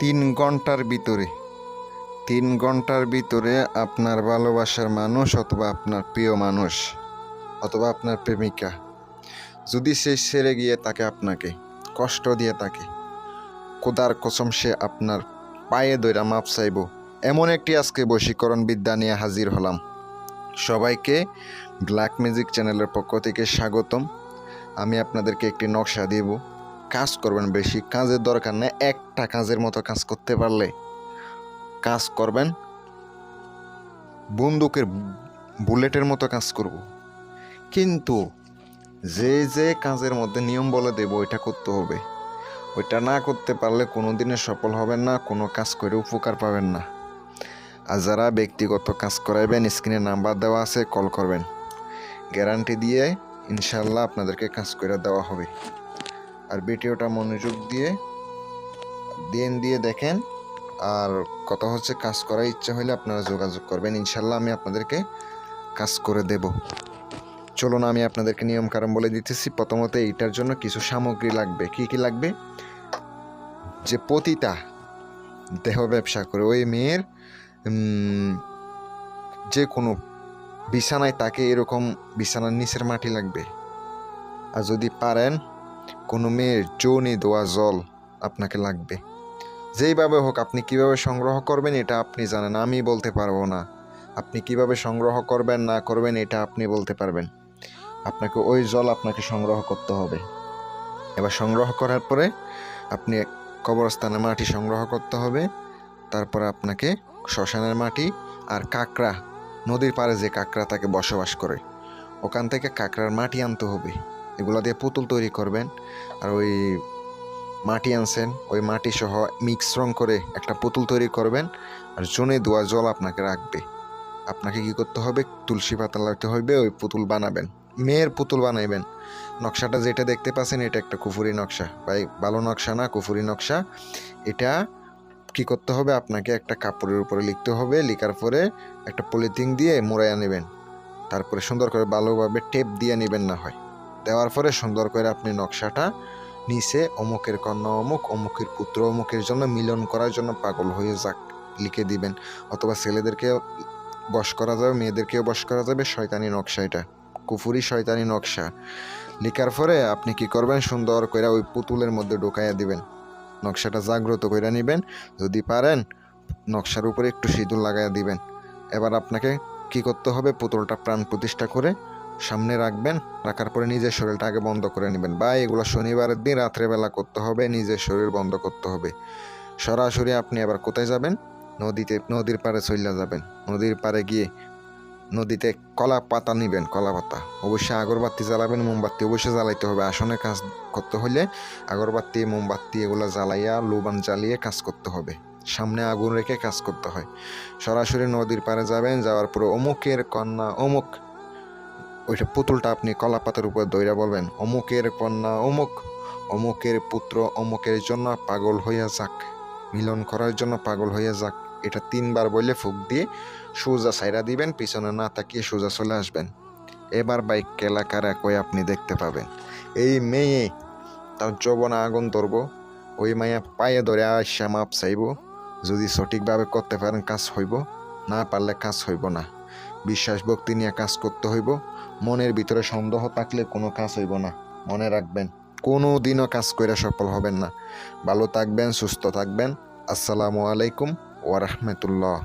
তিন ঘণ্টার ভিতরে। তিন ঘণ্টার ভিতরে আপনার ভালোবাসার মানুষ অথবা আপনার প্রিয় মানুষ অথবা আপনার প্রেমিকা, যদি সে সেরে গিয়ে তাকে আপনাকে, কষ্ট দিয়ে তাকে কোদার কসম সে আপনার পায়ে দইরা মাপ চাইব। এমন একটি আজকে বশীকরণ বিদ্যা নিয়ে হাজির হলাম। সবাইকে ব্ল্যাক মিউজিক চ্যানেলের পক্ষ থেকে স্বাগতম। আমি আপনাদেরকে একটি নকশা দেব। কাজ করবেন বেশি, কাজের দরকার নেই, একটা কাজের মতো কাজ করতে পারলে কাজ করবেন। বন্দুকের বুলেটের মতো কাজ করব। কিন্তু যে যে কাজের মধ্যে নিয়ম বলে দেব, ওইটা করতে হবে। ওইটা না করতে পারলে কোনো দিনে সফল হবেন না, কোনো কাজ করে উপকার পাবেন না। আর যারা ব্যক্তিগত কাজ করাইবেন, স্ক্রিনে নাম্বার দেওয়া আছে, কল করবেন। গ্যারান্টি দিয়ে ইনশাল্লাহ আপনাদেরকে কাজ করে দেওয়া হবে। আর ভিডিওটা মনোযোগ দিয়ে দিন দিয়ে দেখেন। আর কথা হচ্ছে, কাজ করার ইচ্ছা হলে আপনারা যোগাযোগ করবেন। ইনশাল্লাহ আমি আপনাদেরকে কাজ করে দেব। চলুন, আমি আপনাদেরকে নিয়ম কারণ বলে দিতেছি। প্রথমত এইটার জন্য কিছু সামগ্রী লাগবে। কি কি লাগবে? যে পতিতা, দেহ ব্যবসা করে। ওই মেয়ের যে কোনো বিছানায় তাকে এরকম বিছানার নিচের মাটি লাগবে। আর যদি পারেন কোনো মেয়ের যৌনি দোয়া জল আপনাকে লাগবে। যেইভাবে হোক, আপনি কীভাবে সংগ্রহ করবেন এটা আপনি জানেন, আমি বলতে পারব না। আপনি কীভাবে সংগ্রহ করবেন, না করবেন এটা আপনি বলতে পারবেন। আপনাকে ওই জল আপনাকে সংগ্রহ করতে হবে। এবার সংগ্রহ করার পরে আপনি কবরস্থানে মাটি সংগ্রহ করতে হবে। তারপরে আপনাকে শ্মশানের মাটি আর কাঁকড়া, নদীর পাড়ে যে কাঁকড়া তাকে বসবাস করে, ওখান থেকে কাঁকড়ার মাটি আনতে হবে। এগুলো দিয়ে পুতুল তৈরি করবেন। আর ওই মাটি আনছেন, ওই মাটি সহ মিশ্রণ করে একটা পুতুল তৈরি করবেন। আর জনে দোয়া জল আপনাকে রাখবে। আপনাকে কি করতে হবে? তুলসী পাতা লাগতে হবে ওই পুতুল বানাবেন। মেয়ের পুতুল বানাইবেন। নকশাটা যেটা দেখতে পাচ্ছেন, এটা একটা কুফুরি নকশা। ভাই, ভালো নকশা না, কুফুরি নকশা। এটা কি করতে হবে? আপনাকে একটা কাপড়ের উপরে লিখতে হবে। লিখার পরে একটা পলিথিন দিয়ে মোড়াইয়া নেবেন। তারপরে সুন্দর করে ভালোভাবে টেপ দিয়ে নেবেন না হয়। দেওয়ার পরে সুন্দর করে আপনি নকশাটা নিচে অমুকের কন্যা অমুক, অমুকের পুত্র অমুকের জন্য মিলন করার জন্য পাগল হয়ে যাক, লিখে দিবেন। অথবা ছেলেদেরকেও বশ করা যাবে, মেয়েদেরকেও বশ করা যাবে, শয়তানি নকশা এটা। কুফুরি শয়তানি নকশা। লিখার পরে আপনি কি করবেন? সুন্দর করে ওই পুতুলের মধ্যে ঢুকাইয়া দিবেন। নকশাটা জাগ্রত করে নেবেন। যদি পারেন, নকশার উপরে একটু সিঁদুর লাগাইয়া দিবেন। এবার আপনাকে কি করতে হবে? পুতুলটা প্রাণ প্রতিষ্ঠা করে সামনে রাখবেন, রাখার পরে নিজের শরীরটা আগে বন্ধ করে নেবেন। বা এগুলো শনিবারের দিন, রাত্রেবেলা করতে হবে, নিজের শরীর বন্ধ করতে হবে। সরাসরি আপনি আবার কোথায় যাবেন? নদীতে, নদীর পাড়ে চলে যাবেন। নদীর পাড়ে গিয়ে নদীতে কলা পাতা নিবেন, কলা পাতা। অবশ্যই আগরবাতি জ্বালাবেন, মোমবাতি অবশ্যই জ্বালাইতে হবে। আসনে কাজ করতে হলে আগরবাতি, মোমবাতি এগুলো জ্বালাইয়া লোবান জ্বালিয়ে কাজ করতে হবে। সামনে আগুন রেখে কাজ করতে হয়। সরাসরি নদীর পাড়ে যাবেন, যাওয়ার পরে অমুকের কন্যা, অমুক ওইটা পুতুলটা আপনি কলা পাতার উপর দইরা বলবেন, অমুকের কন্যা অমুক, অমুকের পুত্র অমুকের জন্য পাগল হইয়া যাক, মিলন করার জন্য পাগল হইয়া যাক। এটা তিনবার বলে ফুক দিয়ে সোজা সাইরা দিবেন, পিছনে না তাকিয়ে সোজা চলে আসবেন। এবার বাইক এলাকার একই আপনি দেখতে পাবেন। এই মেয়ে, তার যৌবনে আগুন ধরব, ওই মায়া পায়ে ধরে আসা মাপ চাইব, যদি সঠিকভাবে করতে পারেন কাজ হইব, না পারলে কাজ হইব না। বিশ্বাস ভক্তি নিয়ে কাজ করতে হইব মনের ভিতরে সন্দেহ থাকলে কোনো কাজ হইব না, মনে রাখবেন। কোনো দিনও কাজ করে সফল হবেন না। ভালো থাকবেন, সুস্থ থাকবেন। আসসালামু আলাইকুম ওয়া রাহমাতুল্লাহ।